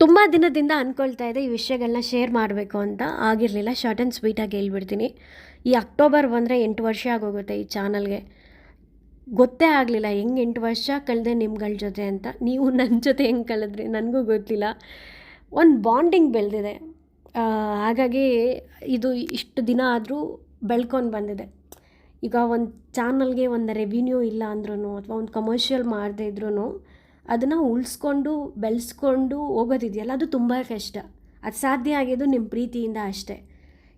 ತುಂಬ ದಿನದಿಂದ ಅಂದ್ಕೊಳ್ತಾ ಇದ್ದೆ ಈ ವಿಷಯಗಳನ್ನ ಶೇರ್ ಮಾಡಬೇಕು ಅಂತ. ಆಗಿರಲಿಲ್ಲ ಶಾರ್ಟ್ ಆ್ಯಂಡ್ ಸ್ವೀಟಾಗಿ ಹೇಳ್ಬಿಡ್ತೀನಿ. ಈ ಅಕ್ಟೋಬರ್ ಬಂದರೆ ಎಂಟು ವರ್ಷ ಆಗೋಗುತ್ತೆ ಈ ಚಾನಲ್ಗೆ. ಗೊತ್ತೇ ಆಗಲಿಲ್ಲ, ಹೆಂಗೆ ಎಂಟು ವರ್ಷ ಕಳೆದೆ ನಿಮ್ಗಳ ಜೊತೆ ಅಂತ. ನೀವು ನನ್ನ ಜೊತೆ ಹೆಂಗೆ ಕಳೆದ್ರಿ ನನಗೂ ಗೊತ್ತಿಲ್ಲ. ಒಂದು ಬಾಂಡಿಂಗ್ ಬೆಳೆದಿದೆ. ಹಾಗಾಗಿ ಇದು ಇಷ್ಟು ದಿನ ಆದರೂ ಬೆಳ್ಕೊಂಡು ಬಂದಿದೆ. ಈಗ ಒಂದು ಚಾನಲ್ಗೆ ಒಂದು ರೆವಿನ್ಯೂ ಇಲ್ಲ ಅಂದ್ರೂ ಅಥವಾ ಒಂದು ಕಮರ್ಷಿಯಲ್ ಮಾಡದೇ ಇದ್ರೂ ಅದನ್ನು ಉಳಿಸ್ಕೊಂಡು, ಬೆಳೆಸ್ಕೊಂಡು ಹೋಗೋದಿದೆಯಲ್ಲ, ಅದು ತುಂಬ ಕಷ್ಟ. ಅದು ಸಾಧ್ಯ ಆಗಿದ್ದು ನಿಮ್ಮ ಪ್ರೀತಿಯಿಂದ ಅಷ್ಟೇ.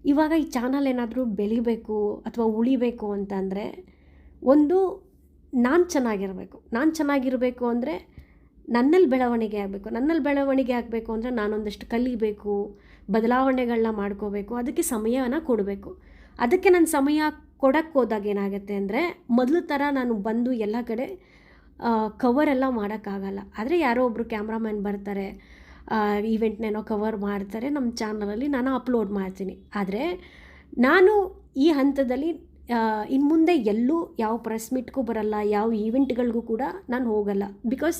ಇವಾಗ ಈ ಚಾನಲ್ ಏನಾದರೂ ಬೆಳಿಬೇಕು ಅಥವಾ ಉಳಿಬೇಕು ಅಂತಂದರೆ, ಒಂದು, ನಾನು ಚೆನ್ನಾಗಿರಬೇಕು. ನಾನು ಚೆನ್ನಾಗಿರಬೇಕು ಅಂದರೆ ನನ್ನಲ್ಲಿ ಬೆಳವಣಿಗೆ ಆಗಬೇಕು. ನನ್ನಲ್ಲಿ ಬೆಳವಣಿಗೆ ಆಗಬೇಕು ಅಂದರೆ ನಾನೊಂದಷ್ಟು ಕಲಿಬೇಕು ಬದಲಾವಣೆಗಳನ್ನ ಮಾಡ್ಕೋಬೇಕು, ಅದಕ್ಕೆ ಸಮಯನ ಕೊಡಬೇಕು. ಅದಕ್ಕೆ ನಾನು ಸಮಯ ಕೊಡಕ್ಕೆ ಹೋದಾಗ ಏನಾಗುತ್ತೆ ಅಂದರೆ, ಮೊದಲು ಥರ ನಾನು ಬಂದು ಎಲ್ಲ ಕಡೆ ಕವರೆಲ್ಲ ಮಾಡೋಕ್ಕಾಗಲ್ಲ. ಆದರೆ ಯಾರೋ ಒಬ್ಬರು ಕ್ಯಾಮ್ರಾಮ್ಯಾನ್ ಬರ್ತಾರೆ ಈವೆಂಟ್ನೇನೋ ಕವರ್ ಮಾಡ್ತಾರೆ ನಮ್ಮ ಚಾನಲಲ್ಲಿ ನಾನು ಅಪ್ಲೋಡ್ ಮಾಡ್ತೀನಿ. ಆದರೆ ನಾನು ಈ ಹಂತದಲ್ಲಿ ಇನ್ನು ಮುಂದೆ ಎಲ್ಲೂ ಯಾವ ಪ್ರೆಸ್ ಮೀಟ್ಗೂ ಬರಲ್ಲ, ಯಾವ ಈವೆಂಟ್ಗಳಿಗೂ ಕೂಡ ನಾನು ಹೋಗಲ್ಲ. ಬಿಕಾಸ್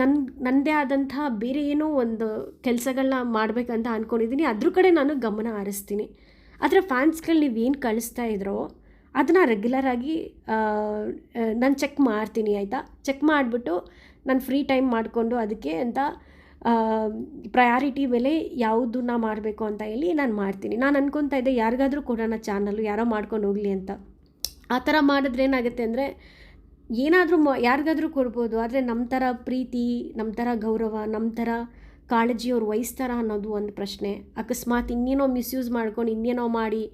ನನ್ನ ನನ್ನದೇ ಆದಂತಹ ಬೇರೆ ಏನೋ ಒಂದು ಕೆಲಸಗಳನ್ನ ಮಾಡಬೇಕಂತ ಅಂದ್ಕೊಂಡಿದ್ದೀನಿ ಅದ್ರ ಕಡೆ ನಾನು ಗಮನ ಹರಿಸ್ತೀನಿ. ಆದರೆ ಫ್ಯಾನ್ಸ್ಗಳು ನೀವೇನು ಕಳಿಸ್ತಾ ಇದ್ರೋ ಅದನ್ನು ರೆಗ್ಯುಲರಾಗಿ ನಾನು ಚೆಕ್ ಮಾಡ್ತೀನಿ, ಆಯಿತಾ? ಚೆಕ್ ಮಾಡಿಬಿಟ್ಟು ನಾನು ಫ್ರೀ ಟೈಮ್ ಮಾಡಿಕೊಂಡು ಅದಕ್ಕೆ ಅಂತ ಪ್ರಯಾರಿಟಿ ಮೇಲೆ ಯಾವುದನ್ನ ಮಾಡಬೇಕು ಅಂತ ಹೇಳಿ ನಾನು ಮಾಡ್ತೀನಿ. ನಾನು ಅನ್ಕೊತಾ ಇದ್ದೆ, ಯಾರಿಗಾದರೂ ಕೊಡೋಣ ಚಾನಲ್ಲು ಯಾರೋ ಮಾಡ್ಕೊಂಡು ಹೋಗಲಿ ಅಂತ. ಆ ಥರ ಮಾಡಿದ್ರೆ ಏನಾಗುತ್ತೆ ಅಂದರೆ, ಏನಾದರೂ ಮ, ಯಾರಿಗಾದರೂ ಕೊಡ್ಬೋದು, ಆದರೆ ನಮ್ಮ ಥರ ಪ್ರೀತಿ ನಮ್ಮ ಥರ ಗೌರವ ನಮ್ಮ ಥರ ಕಾಳಜಿ ಅವ್ರು ವಹಿಸ್ತಾರ ಅನ್ನೋದು ಒಂದು ಪ್ರಶ್ನೆ. ಅಕಸ್ಮಾತ್ ಇನ್ನೇನೋ ಮಿಸ್ಯೂಸ್ ಮಾಡ್ಕೊಂಡು ಇನ್ನೇನೋ ಮಾಡಿ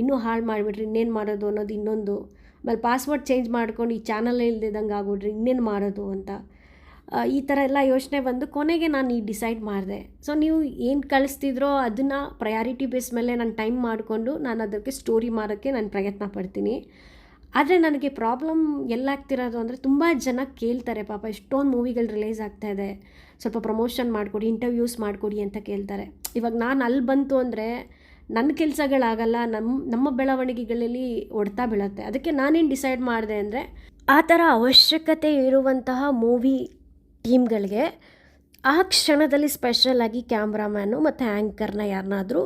ಇನ್ನೂ ಹಾಳು ಮಾಡಿಬಿಟ್ರಿ ಇನ್ನೇನು ಮಾಡೋದು ಅನ್ನೋದು ಇನ್ನೊಂದು. ಆಮೇಲೆ ಪಾಸ್ವರ್ಡ್ ಚೇಂಜ್ ಮಾಡ್ಕೊಂಡು ಈ ಚಾನಲ್ ಇಲ್ಲದಿದ್ದಂಗೆ ಆಗ್ಬಿಟ್ರಿ ಇನ್ನೇನು ಮಾಡೋದು ಅಂತ. ಈ ಥರ ಎಲ್ಲ ಯೋಚನೆ ಬಂದು ಕೊನೆಗೆ ನಾನು ಈ ಡಿಸೈಡ್ ಮಾಡಿದೆ. ಸೊ ನೀವು ಏನು ಕಳಿಸ್ತಿದ್ರೋ ಅದನ್ನು ಪ್ರಯಾರಿಟಿ ಬೇಸ್ ಮೇಲೆ ನಾನು ಟೈಮ್ ಮಾಡಿಕೊಂಡು ನಾನು ಅದಕ್ಕೆ ಸ್ಟೋರಿ ಮಾಡೋಕ್ಕೆ ನಾನು ಪ್ರಯತ್ನ ಪಡ್ತೀನಿ. ಆದರೆ ನನಗೆ ಪ್ರಾಬ್ಲಮ್ ಎಲ್ಲಾಗ್ತಿರೋದು ಅಂದರೆ ತುಂಬ ಜನ ಕೇಳ್ತಾರೆ, ಪಾಪ ಎಷ್ಟೊಂದು ಮೂವಿಗಳು ರಿಲೀಸ್ ಆಗ್ತಾಯಿದೆ ಸ್ವಲ್ಪ ಪ್ರಮೋಷನ್ ಮಾಡಿಕೊಡಿ ಇಂಟರ್ವ್ಯೂಸ್ ಮಾಡಿಕೊಡಿ ಅಂತ ಕೇಳ್ತಾರೆ. ಇವಾಗ ನಾನು ಅಲ್ಲಿ ಬಂತು ಅಂದರೆ ನನ್ನ ಕೆಲಸಗಳಾಗಲ್ಲ ನಮ್ಮ ನಮ್ಮ ಬೆಳವಣಿಗೆಗಳಲ್ಲಿ ಒಡ್ತಾ ಬೀಳತ್ತೆ. ಅದಕ್ಕೆ ನಾನೇನು ಡಿಸೈಡ್ ಮಾಡಿದೆ ಅಂದರೆ, ಆ ಥರ ಅವಶ್ಯಕತೆ ಇರುವಂತಹ ಮೂವಿ ಟೀಮ್ಗಳಿಗೆ ಆ ಕ್ಷಣದಲ್ಲಿ ಸ್ಪೆಷಲಾಗಿ ಕ್ಯಾಮ್ರಾಮ್ಯಾನು ಮತ್ತು ಆ್ಯಂಕರ್ನ ಯಾರನ್ನಾದರೂ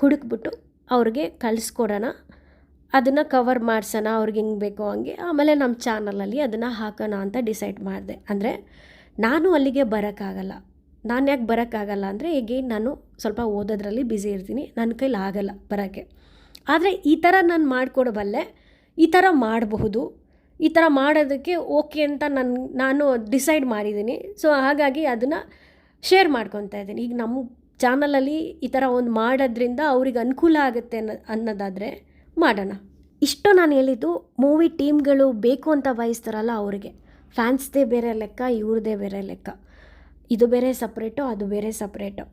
ಹುಡುಕ್ಬಿಟ್ಟು ಅವ್ರಿಗೆ ಕಳಿಸ್ಕೊಡೋಣ. ಅದನ್ನು ಕವರ್ ಮಾಡ್ಸೋಣ, ಅವ್ರಿಗೆ ಹೆಂಗೆ ಬೇಕೋ ಹಂಗೆ. ಆಮೇಲೆ ನಮ್ಮ ಚಾನಲಲ್ಲಿ ಅದನ್ನು ಹಾಕೋಣ ಅಂತ ಡಿಸೈಡ್ ಮಾಡಿದೆ. ಅಂದರೆ ನಾನು ಅಲ್ಲಿಗೆ ಬರೋಕ್ಕಾಗಲ್ಲ. ನಾನು ಯಾಕೆ ಬರೋಕ್ಕಾಗಲ್ಲ ಅಂದರೆ ಎಗೇನ್ ನಾನು ಸ್ವಲ್ಪ ಓದೋದ್ರಲ್ಲಿ ಬ್ಯುಸಿ ಇರ್ತೀನಿ, ನನ್ನ ಕೈಲಿ ಆಗಲ್ಲ ಬರೋಕ್ಕೆ. ಆದರೆ ಈ ಥರ ನಾನು ಮಾಡಿಕೊಡಬಲ್ಲೆ, ಈ ಥರ ಮಾಡಬಹುದು, ಈ ಥರ ಮಾಡೋದಕ್ಕೆ ಓಕೆ ಅಂತ ನನ್ನ ನಾನು ಡಿಸೈಡ್ ಮಾಡಿದ್ದೀನಿ. ಸೊ ಹಾಗಾಗಿ ಅದನ್ನು ಶೇರ್ ಮಾಡ್ಕೊತಾ ಇದ್ದೀನಿ. ಈಗ ನಮ್ಮ ಚಾನಲಲ್ಲಿ ಈ ಥರ ಒಂದು ಮಾಡೋದ್ರಿಂದ ಅವ್ರಿಗೆ ಅನುಕೂಲ ಆಗುತ್ತೆ ಅನ್ನೋ, ಅನ್ನೋದಾದರೆ ಮಾಡೋಣ. ಇಷ್ಟು ನಾನು ಹೇಳಿದ್ದು ಮೂವಿ ಟೀಮ್ಗಳು ಬೇಕು ಅಂತ ಬಯಸ್ತಾರಲ್ಲ ಅವರಿಗೆ. ಫ್ಯಾನ್ಸ್ದೇ ಬೇರೆ ಲೆಕ್ಕ ಇವ್ರದ್ದೇ ಬೇರೆ ಲೆಕ್ಕ. ಇದು ಬೇರೆ ಸಪ್ರೇಟು, ಅದು ಬೇರೆ ಸಪ್ರೇಟು.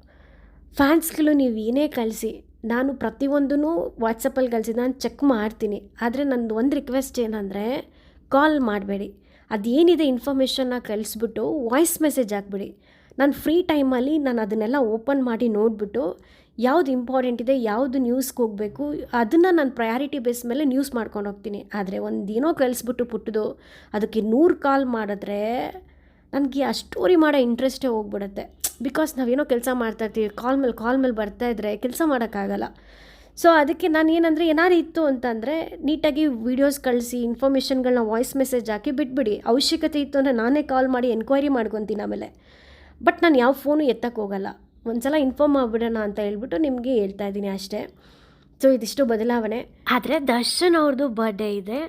ಫ್ಯಾನ್ಸ್ಗಳು ನೀವು ಏನೇ ಕಳಿಸಿ, ನಾನು ಪ್ರತಿಯೊಂದೂ ವಾಟ್ಸಪ್ಪಲ್ಲಿ ಕಳಿಸಿ, ನಾನು ಚೆಕ್ ಮಾಡ್ತೀನಿ. ಆದರೆ ನಂದು ಒಂದು ರಿಕ್ವೆಸ್ಟ್ ಏನಂದರೆ, ಕಾಲ್ ಮಾಡಬೇಡಿ. ಅದೇನಿದೆ ಇನ್ಫಾರ್ಮೇಷನ್ನ ಕಳಿಸ್ಬಿಟ್ಟು ವಾಯ್ಸ್ ಮೆಸೇಜ್ ಹಾಕ್ಬಿಡಿ. ನಾನು ಫ್ರೀ ಟೈಮಲ್ಲಿ ನಾನು ಅದನ್ನೆಲ್ಲ ಓಪನ್ ಮಾಡಿ ನೋಡಿಬಿಟ್ಟು, ಯಾವುದು ಇಂಪಾರ್ಟೆಂಟ್ ಇದೆ, ಯಾವುದು ನ್ಯೂಸ್ಗೆ ಹೋಗಬೇಕು, ಅದನ್ನು ನಾನು ಪ್ರಯಾರಿಟಿ ಬೇಸ್ ಮೇಲೆ ನ್ಯೂಸ್ ಮಾಡ್ಕೊಂಡು ಹೋಗ್ತೀನಿ. ಆದರೆ ಒಂದು ಏನೋ ಕಳಿಸ್ಬಿಟ್ಟು ಪುಟ್ಟದು ಅದಕ್ಕೆ ನೂರು ಕಾಲ್ ಮಾಡಿದ್ರೆ ನನಗೆ ಆ ಸ್ಟೋರಿ ಮಾಡೋ ಇಂಟ್ರೆಸ್ಟೇ ಹೋಗ್ಬಿಡುತ್ತೆ. ಬಿಕಾಸ್ ನಾವೇನೋ ಕೆಲಸ ಮಾಡ್ತಾಯಿರ್ತೀವಿ ಕಾಲ್ ಮೇಲೆ ಕಾಲ್ ಮೇಲೆ ಬರ್ತಾಯಿದ್ರೆ ಕೆಲಸ ಮಾಡೋಕ್ಕಾಗಲ್ಲ. ಸೊ ಅದಕ್ಕೆ ನಾನು ಏನಂದರೆ ಏನಾರು ಇತ್ತು ಅಂತಂದರೆ ನೀಟಾಗಿ ವೀಡಿಯೋಸ್ ಕಳಿಸಿ ಇನ್ಫಾರ್ಮೇಷನ್ಗಳನ್ನ ವಾಯ್ಸ್ ಮೆಸೇಜ್ ಹಾಕಿ ಬಿಟ್ಬಿಡಿ. ಅವಶ್ಯಕತೆ ಇತ್ತು ಅಂದರೆ ನಾನೇ ಕಾಲ್ ಮಾಡಿ ಎನ್ಕ್ವೈರಿ ಮಾಡ್ಕೊತೀನಿ ಆಮೇಲೆ. ಬಟ್ ನಾನು ಯಾವ ಫೋನು ಎತ್ತಕ್ಕೆ ಹೋಗಲ್ಲ. ಒಂದು ಸಲ ಇನ್ಫಾರ್ಮ್ ಮಾಡಿಬಿಡೋಣ ಅಂತ ಹೇಳ್ಬಿಟ್ಟು ನಿಮಗೆ ಹೇಳ್ತಾ ಇದ್ದೀನಿ ಅಷ್ಟೇ. ಸೊ ಇದಿಷ್ಟು ಬದಲಾವಣೆ. ಆದರೆ ದರ್ಶನ್ ಅವ್ರದ್ದು ಬರ್ಡೇ ಇದೆ.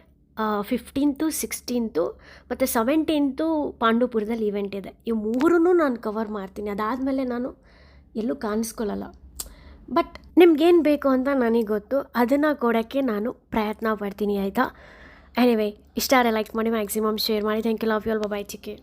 ಫಿಫ್ಟೀನ್ತು ಸಿಕ್ಸ್ಟೀನ್ತು ಮತ್ತು ಸೆವೆಂಟೀನ್ತು ಪಾಂಡುಪುರದಲ್ಲಿ ಈವೆಂಟ್ ಇದೆ. ಈ ಮೂರೂ ನಾನು ಕವರ್ ಮಾಡ್ತೀನಿ. ಅದಾದಮೇಲೆ ನಾನು ಎಲ್ಲೂ ಕಾಣಿಸ್ಕೊಳ್ಳಲ್ಲ ಬಟ್ ನಿಮ್ಗೇನು ಬೇಕು ಅಂತ ನನಗೆ ಗೊತ್ತು. ಅದನ್ನು ಕೊಡೋಕ್ಕೆ ನಾನು ಪ್ರಯತ್ನ ಪಡ್ತೀನಿ, ಆಯಿತಾ? ಎನಿವೇ ಇಷ್ಟ ಲೈಕ್ ಮಾಡಿ ಮ್ಯಾಕ್ಸಿಮಮ್ ಶೇರ್ ಮಾಡಿ. Thank you love you all bye chikki.